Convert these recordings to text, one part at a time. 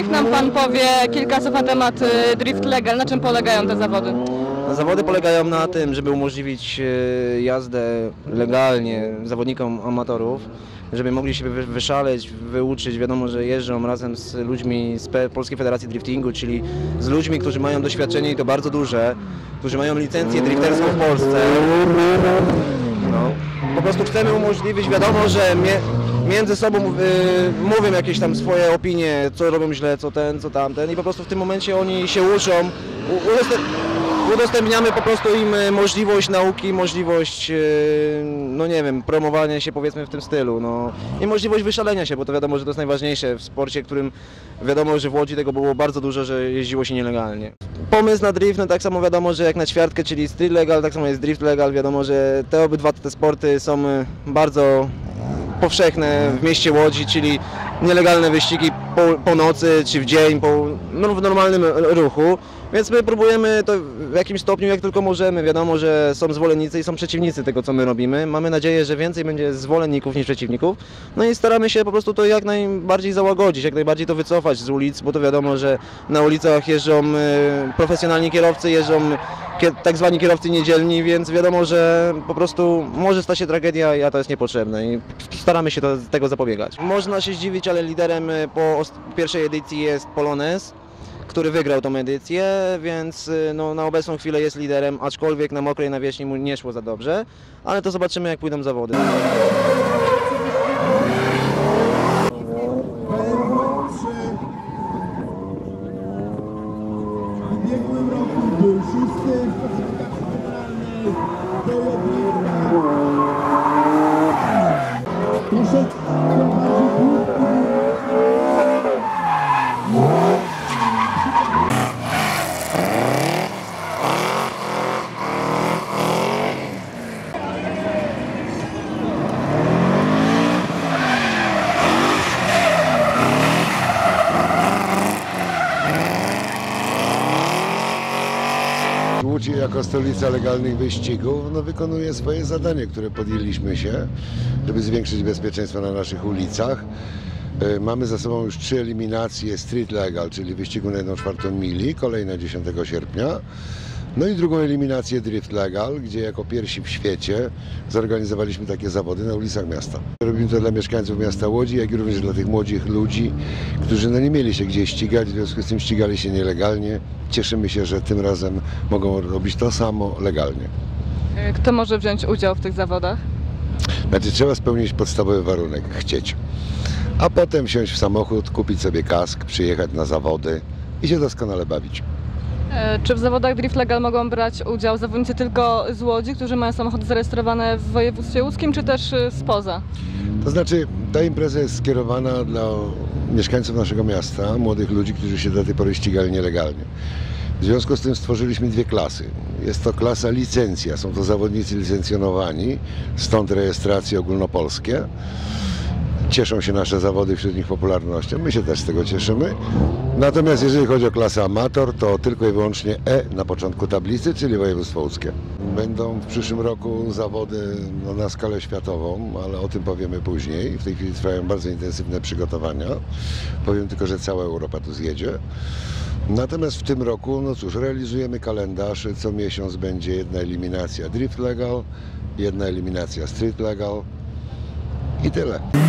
Niech nam Pan powie kilka słów na temat y, Drift Legal. Na czym polegają te zawody? Zawody polegają na tym, żeby umożliwić e, jazdę legalnie zawodnikom amatorów, żeby mogli się wy- wyszaleć, wyuczyć. Wiadomo, że jeżdżą razem z ludźmi z Polskiej Federacji Driftingu, czyli z ludźmi, którzy mają doświadczenie i to bardzo duże, którzy mają licencję drifterską w Polsce. No. Po prostu chcemy umożliwić, wiadomo, że między sobą y, mówią jakieś tam swoje opinie, co robią źle, co ten, co tamten i po prostu w tym momencie oni się uczą. Udostępniamy po prostu im y, możliwość nauki, możliwość, y, no nie wiem, promowania się powiedzmy w tym stylu, no i możliwość wyszalenia się, bo to wiadomo, że to jest najważniejsze w sporcie, którym wiadomo, że w Łodzi tego było bardzo dużo, że jeździło się nielegalnie. Pomysł na drift, no tak samo wiadomo, że jak na ćwiartkę, czyli street legal, tak samo jest drift legal, wiadomo, że te obydwa te sporty są y, bardzo powszechne w mieście Łodzi, czyli nielegalne wyścigi po, po nocy czy w dzień, po, no, w normalnym ruchu. Więc my próbujemy to w jakimś stopniu, jak tylko możemy. Wiadomo, że są zwolennicy i są przeciwnicy tego, co my robimy. Mamy nadzieję, że więcej będzie zwolenników niż przeciwników. No i staramy się po prostu to jak najbardziej załagodzić, jak najbardziej to wycofać z ulic, bo to wiadomo, że na ulicach jeżdżą e, profesjonalni kierowcy, jeżdżą tak zwani kierowcy niedzielni, więc wiadomo, że po prostu może stać się tragedia, a to jest niepotrzebne i staramy się to, tego zapobiegać. Można się zdziwić, ale liderem y, po pierwszej edycji jest Polones, który wygrał tą edycję, więc y, no, na obecną chwilę jest liderem, aczkolwiek na mokrej nawierzchni mu nie szło za dobrze, ale to zobaczymy jak pójdą zawody. Łódź jako stolica legalnych wyścigów no, wykonuje swoje zadanie, które podjęliśmy się, żeby zwiększyć bezpieczeństwo na naszych ulicach. E, Mamy za sobą już trzy eliminacje street legal, czyli wyścigu na 1 czwartą mili, kolejne 10 sierpnia. No i drugą eliminację Drift Legal, gdzie jako pierwsi w świecie zorganizowaliśmy takie zawody na ulicach miasta. Robimy to dla mieszkańców miasta Łodzi, jak i również dla tych młodych ludzi, którzy no nie mieli się gdzie ścigać, w związku z tym ścigali się nielegalnie. Cieszymy się, że tym razem mogą robić to samo legalnie. Y, Kto może wziąć udział w tych zawodach? Znaczy trzeba spełnić podstawowy warunek, chcieć. A potem wsiąść w samochód, kupić sobie kask, przyjechać na zawody i się doskonale bawić. E, Czy w zawodach Drift Legal mogą brać udział zawodnicy tylko z Łodzi, którzy mają samochody zarejestrowane w województwie łódzkim, czy też y, spoza? To znaczy, ta impreza jest skierowana dla mieszkańców naszego miasta, młodych ludzi, którzy się do tej pory ścigali nielegalnie. W związku z tym stworzyliśmy dwie klasy. Jest to klasa licencja, są to zawodnicy licencjonowani, stąd rejestracje ogólnopolskie. Cieszą się nasze zawody wśród nich popularnością, my się też z tego cieszymy. Natomiast jeżeli chodzi o klasę amator, to tylko i wyłącznie E na początku tablicy, czyli województwo łódzkie. Będą w przyszłym roku zawody no, na skalę światową, ale o tym powiemy później. W tej chwili trwają bardzo intensywne przygotowania. Powiem tylko, że cała Europa tu zjedzie. Natomiast w tym roku, no cóż, realizujemy kalendarz. Co miesiąc będzie jedna eliminacja Drift Legal, jedna eliminacja Street Legal i tyle.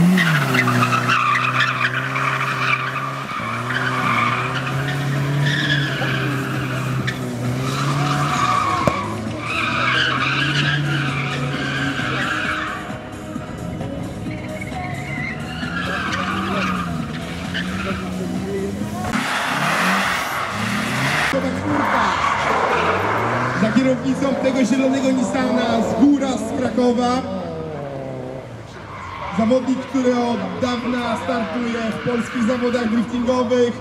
Za kierownicą tego zielonego Nissana z góra z Krakowa. Zawodnik, który od dawna startuje w polskich zawodach driftingowych.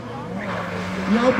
Miał...